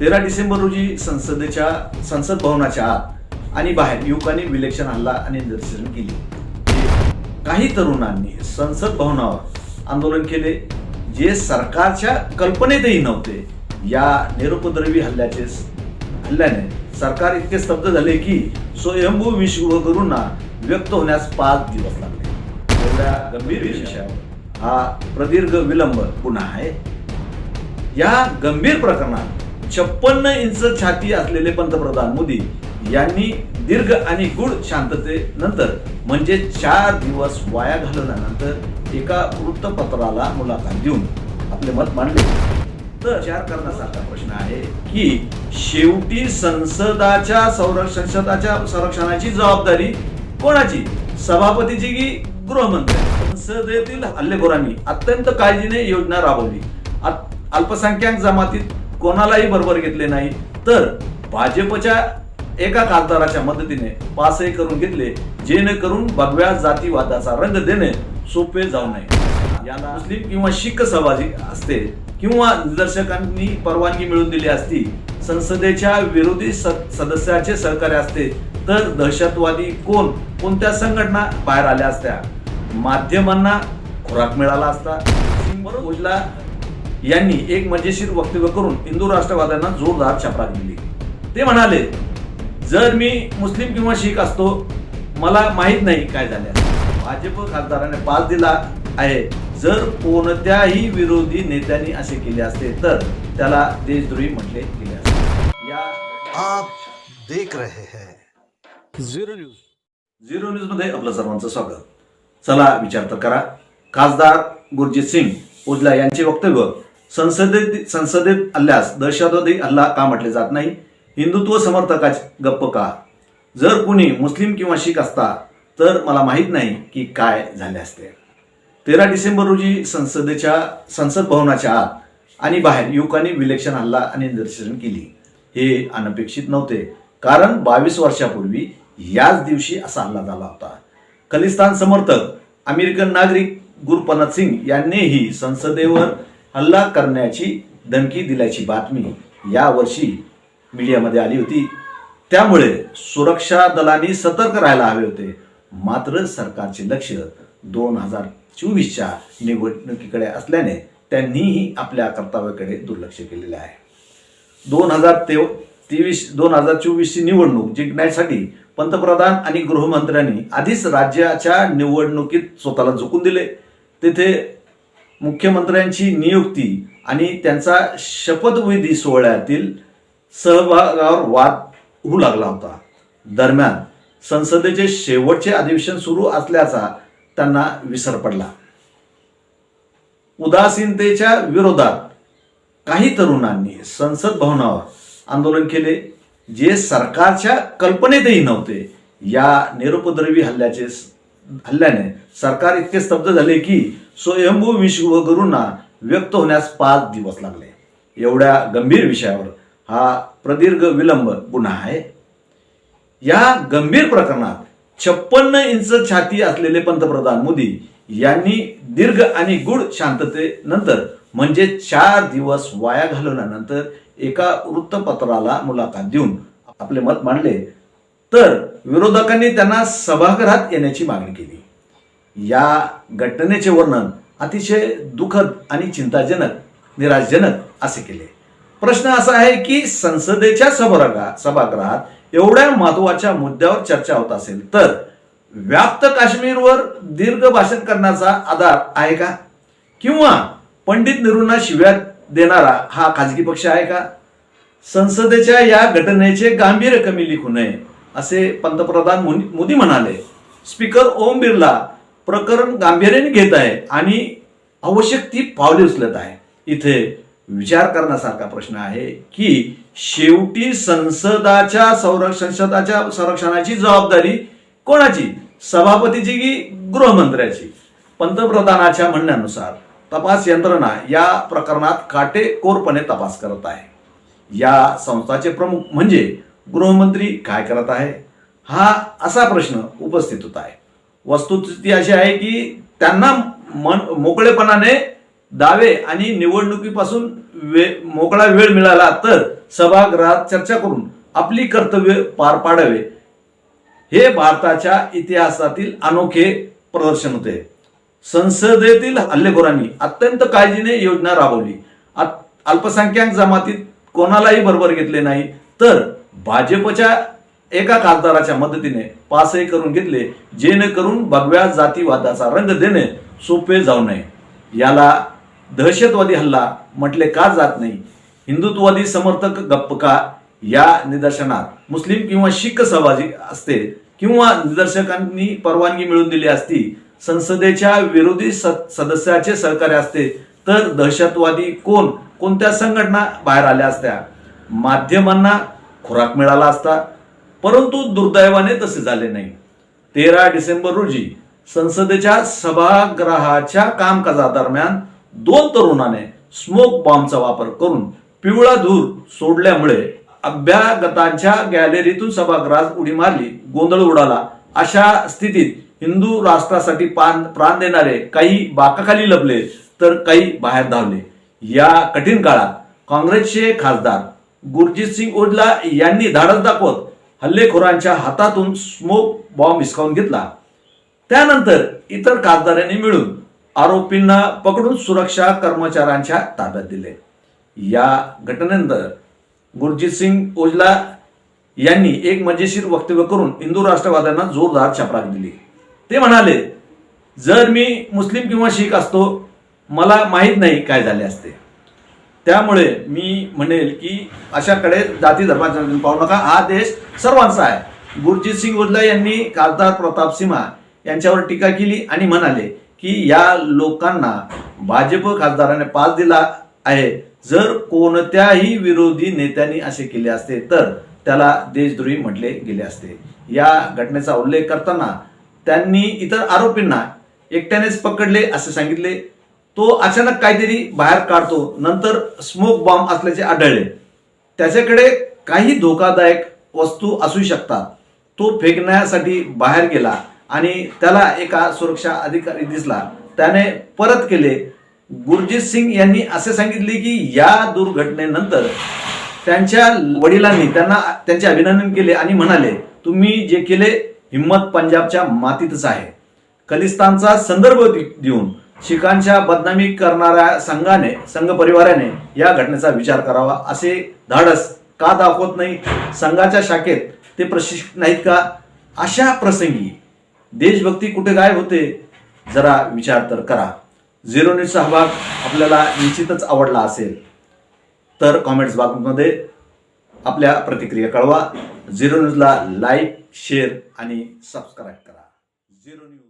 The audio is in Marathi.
तेरा डिसेंबर रोजी संसदेच्या संसद भवनाच्या आत आणि बाहेर युवकांनी विलक्षण हल्ला आणि निदर्शन केली. काही तरुणांनी संसद भवनावर आंदोलन केले. जे सरकारच्या कल्पनेतही नव्हते या निरुपद्रवी हल्ल्याचे हल्ल्याने सरकार इतके स्तब्ध झाले की स्वयंभू विश्वगुरूंना व्यक्त होण्यास पाच दिवस लागले. एवढ्या गंभीर विषयावर हा प्रदीर्घ विलंब पुन्हा आहे. या गंभीर प्रकरणात छप्पन्न इंच छाती असलेले पंतप्रधान मोदी यांनी दीर्घ आणि गुढ शांततेनंतर म्हणजे चार दिवस वाया घालवल्यानंतर एका वृत्तपत्राला मुलाखत देऊन आपले मत मांडले. तर विचार करण्यासारखा प्रश्न आहे की शेवटी संसदाच्या संरक्षण संसदाच्या संरक्षणाची जबाबदारी कोणाची? सभापतीची की गृहमंत्री? संसदेतील हल्लेखोरांनी अत्यंत काळजीने योजना राबवली. अल्पसंख्याक जमातीत कोणालाही बरोबर घेतले नाही. तर भाजपच्या एका खासदाराच्या मदतीने पासही करून घेतले जेणेकरून भगव्या जातीवादाचा रंग देणे सोपे जाऊ नये. याला मुस्लिम किंवा शीख सहभागी असते किंवा निदर्शकांनी परवानगी मिळवून दिली असती संसदेच्या विरोधी सदस्याचे सहकार्य असते तर दहशतवादी कोण? कोणत्या संघटना बाहेर आल्या असत्या? माध्यमांना खुराक मिळाला असता. उजला यांनी एक मजेशीर वक्तव्य करून हिंदू राष्ट्रवाद्यांना जोरदार चपराक दिली. ते म्हणाले जर मी मुस्लिम किंवा शीख असतो मला माहीत नाही काय झाले. भाजप खासदाराने पास दिला आहे. जर कोणत्याही विरोधी नेत्यांनी असे केले असते तर त्याला देशद्रोही म्हटले गेले असते. या आप देख रहे हैं। Zero news. झिरो न्यूजमध्ये आपलं सर्वांचं स्वागत. चला विचार तर करा. खासदार गुरजित सिंग उजला यांचे वक्तव्य संसदेत संसदेत आल्यास दहशतवादी हल्ला का म्हटले जात नाही? हिंदुत्व समर्थकाच गप्प का? जर कुणी मुस्लिम किंवा शीख असता तर मला माहीत नाही की काय झाले असते. तेरा डिसेंबर रोजी संसदेच्या संसद भवनाच्या आत आणि बाहेर युवकांनी विलक्षण हल्ला आणि निदर्शन केली. हे अनपेक्षित नव्हते कारण बावीस वर्षापूर्वी याच दिवशी असा हल्ला झाला होता. खलिस्तान समर्थक अमेरिकन नागरिक गुरुपनाथ सिंग यांनीही संसदेवर हल्ला करण्याची धमकी दिल्याची बातमी यावर्षी मीडियामध्ये आली होती. त्यामुळे सुरक्षा दलांनी सतर्क राहायला हवे होते. मात्र सरकारचे लक्ष दोन हजार चोवीसच्या निवडणुकीकडे असल्याने त्यांनीही आपल्या कर्तव्याकडे दुर्लक्ष केलेले आहे. दोन हजार ते तेवीस दोन हजार चोवीसची निवडणूक जिंकण्यासाठी पंतप्रधान आणि गृहमंत्र्यांनी आधीच राज्याच्या निवडणुकीत स्वतःला झुकून दिले. तेथे मुख्यमंत्र्यांची नियुक्ती आणि त्यांचा शपथविधी सोहळ्यातील सहभागावर वाद होऊ लागला होता. दरम्यान संसदेचे शेवटचे अधिवेशन सुरू असल्याचा त्यांना विसर पडला. उदासीनतेच्या विरोधात काही तरुणांनी संसद भवनावर आंदोलन केले जे सरकारच्या कल्पनेतही नव्हते. या निरुपद्रवी हल्ल्याचे हल्ल्याने सरकार इतके स्तब्ध झाले की स्वयंभू विश्वगुरूंना व्यक्त होण्यास पाच दिवस लागले. एवढ्या गंभीर विषयावर हा प्रदीर्घ विलंब गुन्हा आहे. या गंभीर प्रकरणात छप्पन्न इंच छाती असलेले पंतप्रधान मोदी यांनी दीर्घ आणि गुढ शांततेनंतर म्हणजे चार दिवस वाया घालवल्यानंतर एका वृत्तपत्राला मुलाखत देऊन आपले मत मांडले. तर विरोधकांनी त्यांना सभागृहात येण्याची मागणी केली. या घटनेचे वर्णन अतिशय दुःखद आणि चिंताजनक निराशजनक असे केले. प्रश्न असा आहे की संसदेच्या सभागृहात सभागृहात एवढ्या महत्त्वाच्या मुद्द्यावर चर्चा होत असेल तर व्याप्त काश्मीरवर दीर्घ भाषण करण्याचा आधार आहे का? किंवा पंडित नेहरूंना शिव्या देणारा हा खाजगी पक्ष आहे का? संसदेच्या या घटनेचे गांभीर्य कमी लिखू नये. असे पंतप्रधान मोदी मोदी म्हणाले स्पीकर ओम बिर्ला प्रकरण गांभीर्याने घेत आहे आणि आवश्यक ती पावले उचलत आहे. इथे विचार करण्यासारखा प्रश्न आहे की शेवटी संसदाच्या संरक्षण संसदाच्या संरक्षणाची जबाबदारी कोणाची? सभापतीची की गृहमंत्र्याची? पंतप्रधानाच्या म्हणण्यानुसार तपास यंत्रणा या प्रकरणात काटेकोरपणे तपास करत आहे. या संस्थाचे प्रमुख म्हणजे गृहमंत्री काय करत आहे? हा असा प्रश्न उपस्थित होत आहे. वस्तुस्थिती अशी आहे की त्यांना मन मोकळेपणाने दावे आणि निवडणुकीपासून वे मोकळा वेळ मिळाला तर सभागृहात चर्चा करून आपली कर्तव्य पार पाडावे. हे भारताच्या इतिहासातील अनोखे प्रदर्शन होते. संसदेतील हल्लेखोरांनी अत्यंत काळजीने योजना राबवली. अल्पसंख्याक जमातीत कोणालाही बरोबर घेतले नाही. तर भाजपच्या एका खासदाराच्या मदतीने पासही करून घेतले जेणेकरून भगव्या जातीवादाचा रंग देणे सोपे जाऊ नये. याला दहशतवादी हल्ला म्हटले का जात नाही? हिंदुत्ववादी समर्थक गप्प का? या निदर्शनात मुस्लिम किंवा शीख सहभागी असते किंवा निदर्शकांनी परवानगी मिळवून दिली असती संसदेच्या विरोधी सदस्याचे सहकार्य असते तर दहशतवादी कोण? कोणत्या संघटना बाहेर आल्या असत्या? माध्यमांना खुराक मिळाला असता परंतु दुर्दैवाने तसे झाले नाही. तेरा डिसेंबर रोजी संसदेच्या सभागृहाच्या कामकाजादरम्यान दोन तरुणाने स्मोक बॉम्बचा वापर करून पिवळा धूर सोडल्यामुळे अभ्यागतांच्या गॅलरीतून सभागृहात उडी मारली गोंधळ उडाला. अशा स्थितीत हिंदू राष्ट्रासाठी पान प्राण देणारे काही बाकाखाली लपले तर काही बाहेर धावले. या कठीण काळात काँग्रेसचे खासदार गुरजित सिंग ओझला यांनी धाडस दाखवत हल्लेखोरांच्या हातातून स्मोक बॉम्ब हिसकावून घेतला. त्यानंतर इतर खासदारांनी मिळून आरोपींना पकडून सुरक्षा कर्मचाऱ्यांच्या ताब्यात दिले. या घटनेनंतर गुरजित सिंग ओझला यांनी एक मजेशीर वक्तव्य करून हिंदू राष्ट्रवाद्यांना जोरदार चपराक दिली. ते म्हणाले जर मी मुस्लिम किंवा शीख असतो मला माहीत नाही काय झाले असते. त्यामुळे मी म्हणेल की अशाकडे जाती धर्माचा पाहू नका. हा देश सर्वांचा आहे. गुरजित सिंग उदला यांनी खासदार प्रताप सिंहा यांच्यावर टीका केली आणि म्हणाले की या लोकांना भाजप खासदाराने पास दिला आहे. जर कोणत्याही विरोधी नेत्यांनी असे केले असते तर त्याला देशद्रोही म्हटले गेले असते. या घटनेचा उल्लेख करताना त्यांनी इतर आरोपींना एकट्यानेच पकडले असे सांगितले. तो अचानक काहीतरी बाहेर काढतो. नंतर स्मोक बॉम्ब असल्याचे आढळले. त्याच्याकडे काही धोकादायक वस्तू असू शकतात. तो फेकण्यासाठी बाहेर गेला आणि त्याला एका सुरक्षा अधिकारी दिसला. त्याने परत केले. गुरजित सिंग यांनी असे सांगितले की या दुर्घटनेनंतर त्यांच्या वडिलांनी त्यांना त्यांचे अभिनंदन केले आणि म्हणाले तुम्ही जे केले हिम्मत पंजाबच्या मातीतच आहे. खलिस्तानचा संदर्भ दे- देऊन शिखांच्या बदनामी करणाऱ्या संघाने संघ परिवाराने या घटनेचा विचार करावा असे धाडस का दाखवत नाही? संघाच्या शाखेत ते प्रशिक्षित नाहीत का? अशा प्रसंगी देशभक्ती कुठे गायब होते? जरा विचार तर करा. झिरो न्यूज सहभाग भाग आपल्याला निश्चितच आवडला असेल. तर कॉमेंट्स बॉक्समध्ये आपल्या प्रतिक्रिया कळवा. झिरो न्यूजला लाईक शेअर आणि सबस्क्राईब करा. Zero news.